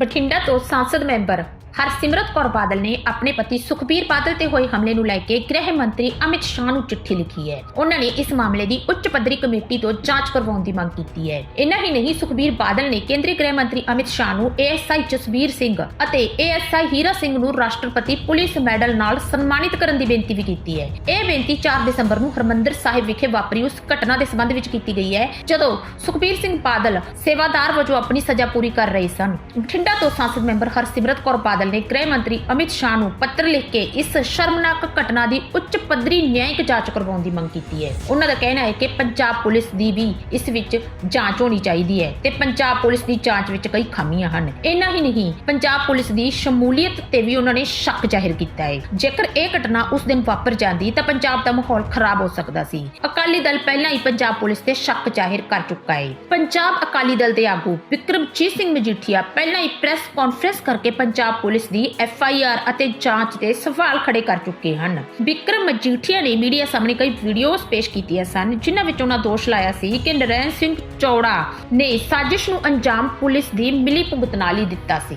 ਬਠਿੰਡਾ ਤੋਂ ਸੰਸਦ ਮੈਂਬਰ ਹਰਸਿਮਰਤ ਕੌਰ ਬਾਦਲ ਨੇ ਆਪਣੇ ਪਤੀ ਸੁਖਬੀਰ ਬਾਦਲ ਤੇ ਹੋਏ ਹਮਲੇ ਨੂੰ ਲੈ ਕੇ ਗ੍ਰਹਿ ਮੰਤਰੀ ਅਮਿਤ ਸ਼ਾਹ ਨੂੰ ਚਿੱਠੀ ਲਿਖੀ ਹੈ। ਉਹਨਾਂ ਨੇ ਇਸ ਮਾਮਲੇ ਦੀ ਉੱਚ ਪੱਧਰੀ ਕਮੇਟੀ ਤੋਂ ਜਾਂਚ ਕਰਵਾਉਣ ਦੀ ਮੰਗ ਕੀਤੀ ਹੈ। ਇੰਨਾ ਹੀ ਨਹੀਂ, ਸੁਖਬੀਰ ਬਾਦਲ ਨੇ ਕੇਂਦਰੀ ਗ੍ਰਹਿ ਮੰਤਰੀ ਅਮਿਤ ਸ਼ਾਹ ਨੂੰ ਏਐਸਆਈ ਜਸਬੀਰ ਸਿੰਘ ਅਤੇ ਏਐਸਆਈ ਹੀਰਾ ਸਿੰਘ ਨੂੰ ਰਾਸ਼ਟਰਪਤੀ ਪੁਲਿਸ ਮੈਡਲ ਨਾਲ ਸਨਮਾਨਿਤ ਕਰਨ ਦੀ ਬੇਨਤੀ ਵੀ ਕੀਤੀ ਹੈ। ਇਹ ਬੇਨਤੀ 4 ਦਸੰਬਰ ਨੂੰ ਹਰਮੰਦਰ ਸਾਹਿਬ ਵਿਖੇ ਵਾਪਰੀ ਉਸ ਘਟਨਾ ਦੇ ਸੰਬੰਧ ਵਿੱਚ ਕੀਤੀ ਗਈ ਹੈ, ਜਦੋਂ ਸੁਖਬੀਰ ਸਿੰਘ ਬਾਦਲ ਸੇਵਾਦਾਰ ਵਜੋਂ ਆਪਣੀ ਸਜ਼ਾ ਪੂਰੀ ਕਰ ਰਹੇ ਸਨ। ਬਠਿੰਡਾ ਤੋਂ ਸੰਸਦ ਮੈਂਬਰ ਹਰਸਿਮਰਤ ਕੌਰ ਬਾਦਲ ਨੇ ਗ੍ਰਹਿ ਮੰਤਰੀ ਅਮਿਤ ਸ਼ਾਹ ਨੂੰ ਪੱਤਰ ਲਿਖ ਕੇ ਇਸ ਸ਼ਰਮਨਾਕ ਘਟਨਾ ਦੀ ਉੱਚ ਪੱਧਰੀ ਨਿਆਂਇਕ ਜਾਂਚ ਕਰਵਾਉਣ ਦੀ ਮੰਗ ਕੀਤੀ ਹੈ। ਉਹਨਾਂ ਦਾ ਕਹਿਣਾ ਹੈ ਕਿ ਪੰਜਾਬ ਪੁਲਿਸ ਦੀ ਵੀ ਇਸ ਵਿੱਚ ਜਾਂਚ ਹੋਣੀ ਚਾਹੀਦੀ ਹੈ ਤੇ ਪੰਜਾਬ ਪੁਲਿਸ ਦੀ ਜਾਂਚ ਵਿੱਚ ਕਈ ਖਾਮੀਆਂ ਹਨ। ਇੰਨਾ ਹੀ ਨਹੀਂ, ਪੰਜਾਬ ਪੁਲਿਸ ਦੀ ਸ਼ਮੂਲੀਅਤ ਤੇ ਵੀ ਉਹਨਾਂ ਨੇ ਸ਼ੱਕ ਜ਼ਾਹਿਰ ਕੀਤਾ ਹੈ। ਜੇਕਰ ਇਹ ਘਟਨਾ ਉਸ ਦਿਨ ਵਾਪਰ ਜਾਂਦੀ ਤਾਂ ਪੰਜਾਬ ਦਾ ਮਾਹੌਲ ਖਰਾਬ ਹੋ ਸਕਦਾ ਸੀ। ਅਕਾਲੀ ਦਲ ਪਹਿਲਾਂ ਹੀ ਪੰਜਾਬ ਪੁਲਿਸ ਤੇ ਸ਼ੱਕ ਜ਼ਾਹਿਰ ਕਰ ਚੁੱਕਾ ਹੈ। ਪੰਜਾਬ ਅਕਾਲੀ ਦਲ ਦੇ ਆਗੂ ਵਿਕਰਮਜੀਤ ਸਿੰਘ ਮਜੀਠੀਆ ਪਹਿਲਾਂ ਹੀ ਪ੍ਰੈਸ ਕਾਨਫਰੰਸ ਕਰਕੇ ਪੰਜਾਬ ਪੁਲਿਸ ਦੀ ਐਫ ਆਈ ਆਰ ਅਤੇ ਜਾਂਚ ਦੇ ਸਵਾਲ ਖੜੇ ਕਰ ਚੁੱਕੇ ਹਨ। ਵਿਕਰਮ ਮਜੀਠੀਆ ਨੇ ਮੀਡੀਆ ਸਾਹਮਣੇ ਕਈ ਵੀਡੀਓਜ਼ ਪੇਸ਼ ਕੀਤੀਆਂ ਸਨ, ਜਿਨ੍ਹਾਂ ਵਿੱਚ ਉਹਨਾਂ ਦੋਸ਼ ਲਾਇਆ ਸੀ ਕਿ ਨਰੈਣ ਸਿੰਘ ਚੌੜਾ ਨੇ ਸਾਜ਼ਿਸ਼ ਨੂੰ ਅੰਜਾਮ ਪੁਲਿਸ ਦੀ ਮਿਲੀ ਭੁਗਤ ਨਾਲ ਹੀ ਦਿੱਤਾ ਸੀ।